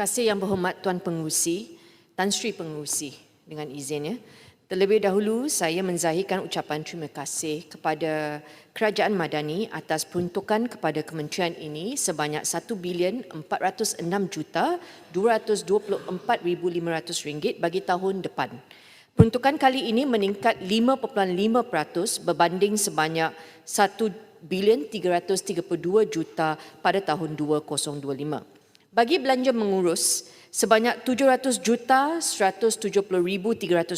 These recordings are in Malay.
kasih Yang Berhormat Tuan Pengurusi, Tan Sri Pengurusi dengan izinnya. Terlebih dahulu saya menzahirkan ucapan terima kasih kepada Kerajaan Madani atas peruntukan kepada kementerian ini sebanyak 1 bilion 406 juta 224,500 ringgit bagi tahun depan. Peruntukan kali ini meningkat 5.5% berbanding sebanyak 1 bilion 332 juta pada tahun 2025. Bagi belanja mengurus, sebanyak 700 juta 170,300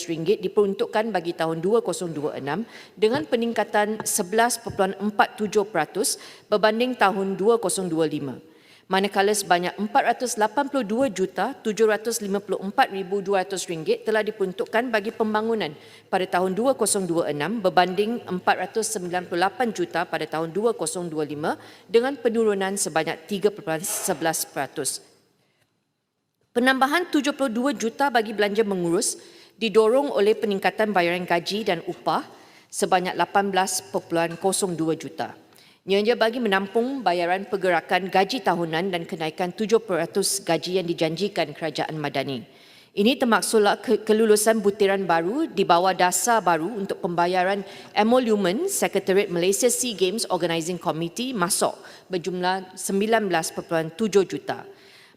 ringgit diperuntukkan bagi tahun 2026 dengan peningkatan 11.47% berbanding tahun 2025 manakala sebanyak 482 juta 754,200 ringgit telah diperuntukkan bagi pembangunan pada tahun 2026 berbanding 498 juta pada tahun 2025 dengan penurunan sebanyak 3.11%. Penambahan 72 juta bagi belanja mengurus didorong oleh peningkatan bayaran gaji dan upah sebanyak 18.02 juta. Ianya bagi menampung bayaran pergerakan gaji tahunan dan kenaikan 7% gaji yang dijanjikan kerajaan Madani. Ini termaksudlah ke- kelulusan butiran baru di bawah dasar baru untuk pembayaran emolument Secretariat Malaysia SEA Games Organising Committee masuk berjumlah 19.7 juta.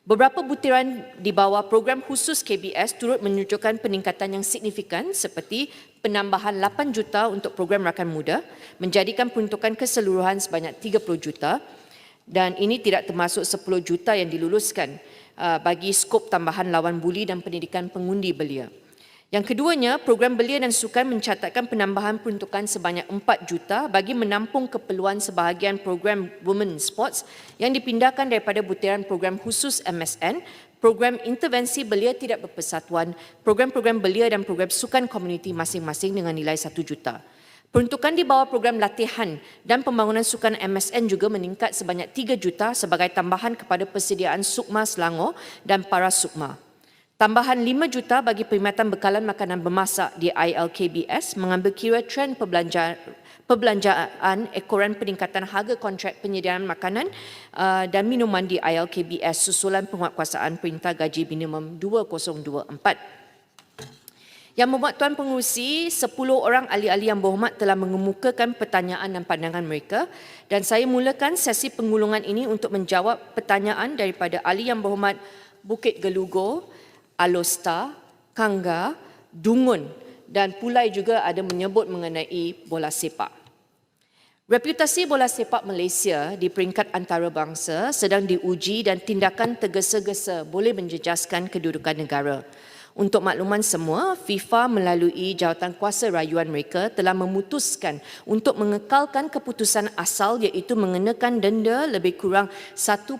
Beberapa butiran di bawah program khusus KBS turut menunjukkan peningkatan yang signifikan seperti penambahan 8 juta untuk program rakan muda menjadikan peruntukan keseluruhan sebanyak 30 juta dan ini tidak termasuk 10 juta yang diluluskan uh, bagi skop tambahan lawan buli dan pendidikan pengundi belia. Yang keduanya, program belia dan sukan mencatatkan penambahan peruntukan sebanyak 4 juta bagi menampung keperluan sebahagian program Women Sports yang dipindahkan daripada butiran program khusus MSN, program intervensi belia tidak berpersatuan, program-program belia dan program sukan komuniti masing-masing dengan nilai 1 juta. Peruntukan di bawah program latihan dan pembangunan sukan MSN juga meningkat sebanyak 3 juta sebagai tambahan kepada persediaan Sukma Selangor dan para Sukma. Tambahan 5 juta bagi perkhidmatan bekalan makanan bermasak di ILKBS mengambil kira trend perbelanjaan perbelanjaan ekoran peningkatan harga kontrak penyediaan makanan uh, dan minuman di ILKBS susulan penguatkuasaan Perintah Gaji Minimum 2024. Yang membuat Tuan Pengurusi, 10 orang ahli-ahli yang berhormat telah mengemukakan pertanyaan dan pandangan mereka dan saya mulakan sesi pengulungan ini untuk menjawab pertanyaan daripada ahli yang berhormat Bukit Gelugo, Alosta, Kangga, Dungun dan Pulai juga ada menyebut mengenai bola sepak. Reputasi bola sepak Malaysia di peringkat antarabangsa sedang diuji dan tindakan tergesa-gesa boleh menjejaskan kedudukan negara. Untuk makluman semua, FIFA melalui jawatan kuasa rayuan mereka telah memutuskan untuk mengekalkan keputusan asal iaitu mengenakan denda lebih kurang 1.8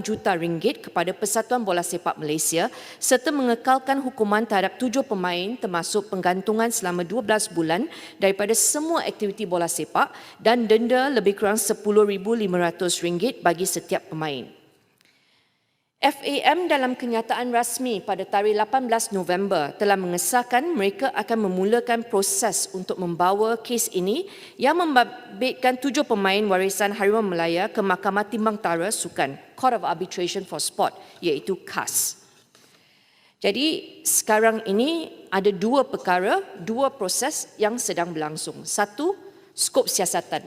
juta ringgit kepada Persatuan Bola Sepak Malaysia serta mengekalkan hukuman terhadap tujuh pemain termasuk penggantungan selama 12 bulan daripada semua aktiviti bola sepak dan denda lebih kurang RM10,500 bagi setiap pemain. FAM dalam kenyataan rasmi pada tarikh 18 November telah mengesahkan mereka akan memulakan proses untuk membawa kes ini yang membabitkan tujuh pemain warisan Harimau Melaya ke Mahkamah Timbang Tara Sukan, Court of Arbitration for Sport, iaitu CAS. Jadi sekarang ini ada dua perkara, dua proses yang sedang berlangsung. Satu, skop siasatan.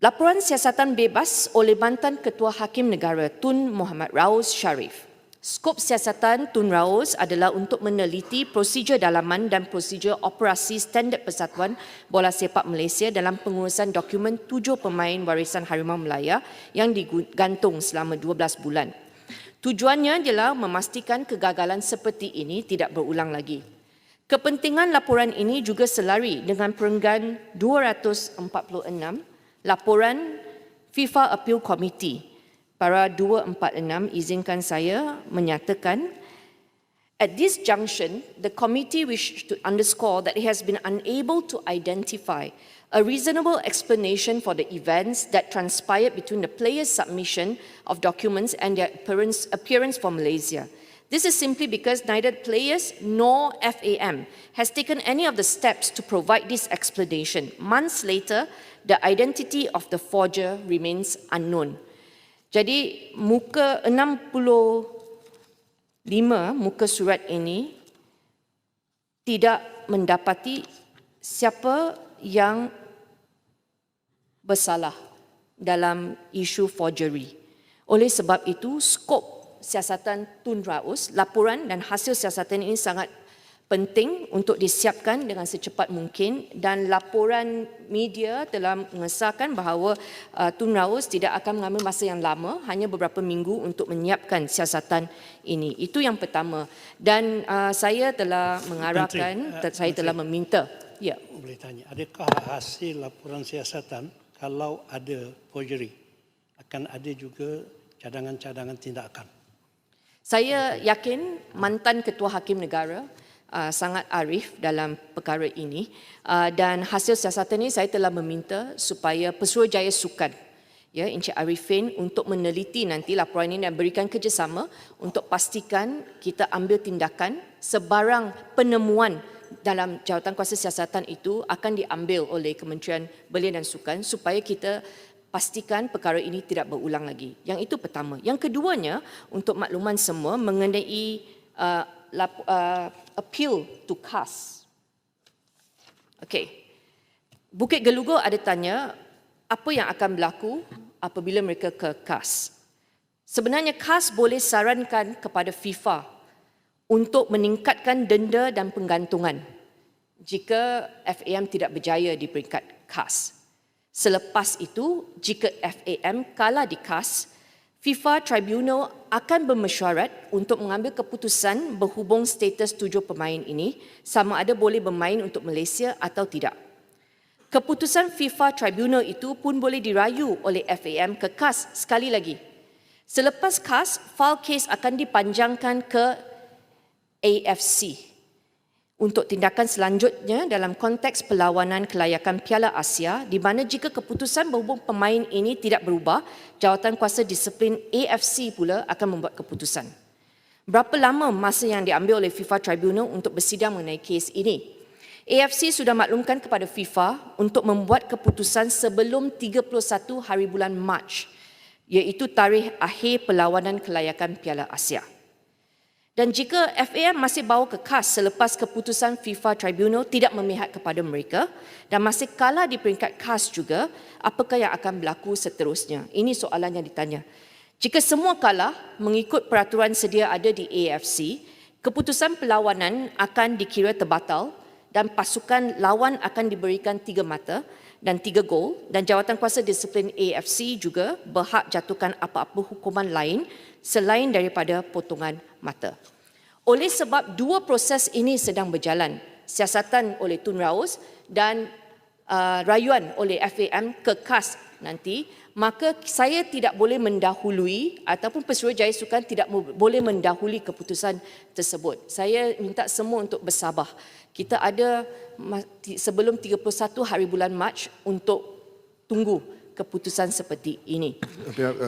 Laporan siasatan bebas oleh mantan Ketua Hakim Negara Tun Muhammad Raus Sharif. Skop siasatan Tun Raus adalah untuk meneliti prosedur dalaman dan prosedur operasi standard Persatuan Bola Sepak Malaysia dalam pengurusan dokumen tujuh pemain warisan Harimau Melaya yang digantung selama 12 bulan. Tujuannya adalah memastikan kegagalan seperti ini tidak berulang lagi. Kepentingan laporan ini juga selari dengan perenggan 246 laporan FIFA Appeal Committee para 246 izinkan saya menyatakan At this junction, the committee wished to underscore that it has been unable to identify a reasonable explanation for the events that transpired between the players' submission of documents and their appearance, appearance for Malaysia. This is simply because neither players nor FAM has taken any of the steps to provide this explanation. Months later, the identity of the forger remains unknown. Jadi muka 65 muka surat ini tidak mendapati siapa yang bersalah dalam isu forgery. Oleh sebab itu, skop siasatan Tun Raus, laporan dan hasil siasatan ini sangat penting untuk disiapkan dengan secepat mungkin dan laporan media telah mengesahkan bahawa uh, Tun Raus tidak akan mengambil masa yang lama, hanya beberapa minggu untuk menyiapkan siasatan ini. Itu yang pertama. Dan uh, saya telah mengarahkan, Menteri, uh, saya telah meminta. Ya. Boleh tanya, adakah hasil laporan siasatan kalau ada forgery akan ada juga cadangan-cadangan tindakan? Saya yakin mantan ketua hakim negara uh, sangat arif dalam perkara ini. Uh, dan hasil siasatan ini saya telah meminta supaya Pesuruhjaya Sukan ya Encik Arifin untuk meneliti nanti laporan ini dan berikan kerjasama untuk pastikan kita ambil tindakan sebarang penemuan dalam jawatan kuasa siasatan itu akan diambil oleh Kementerian Belia dan Sukan supaya kita pastikan perkara ini tidak berulang lagi. Yang itu pertama. Yang keduanya untuk makluman semua mengenai uh, uh, appeal to CAS. Okey. Bukit Gelugur ada tanya apa yang akan berlaku apabila mereka ke CAS. Sebenarnya CAS boleh sarankan kepada FIFA untuk meningkatkan denda dan penggantungan jika FAM tidak berjaya di peringkat CAS. Selepas itu, jika FAM kalah di CAS, FIFA Tribunal akan bermesyuarat untuk mengambil keputusan berhubung status tujuh pemain ini sama ada boleh bermain untuk Malaysia atau tidak. Keputusan FIFA Tribunal itu pun boleh dirayu oleh FAM ke CAS sekali lagi. Selepas CAS, file kes akan dipanjangkan ke AFC untuk tindakan selanjutnya dalam konteks perlawanan kelayakan Piala Asia di mana jika keputusan berhubung pemain ini tidak berubah, jawatan kuasa disiplin AFC pula akan membuat keputusan. Berapa lama masa yang diambil oleh FIFA Tribunal untuk bersidang mengenai kes ini? AFC sudah maklumkan kepada FIFA untuk membuat keputusan sebelum 31 hari bulan Mac iaitu tarikh akhir perlawanan kelayakan Piala Asia. Dan jika FAM masih bawa ke KAS selepas keputusan FIFA Tribunal tidak memihak kepada mereka dan masih kalah di peringkat KAS juga, apakah yang akan berlaku seterusnya? Ini soalan yang ditanya. Jika semua kalah mengikut peraturan sedia ada di AFC, keputusan perlawanan akan dikira terbatal dan pasukan lawan akan diberikan tiga mata dan tiga gol dan jawatan kuasa disiplin AFC juga berhak jatuhkan apa-apa hukuman lain selain daripada potongan mata. Oleh sebab dua proses ini sedang berjalan, siasatan oleh Tun Raus dan uh, rayuan oleh FAM ke KAS nanti, maka saya tidak boleh mendahului ataupun Pesuruhjaya Sukan tidak boleh mendahului keputusan tersebut. Saya minta semua untuk bersabar. Kita ada sebelum 31 hari bulan Mac untuk tunggu keputusan seperti ini.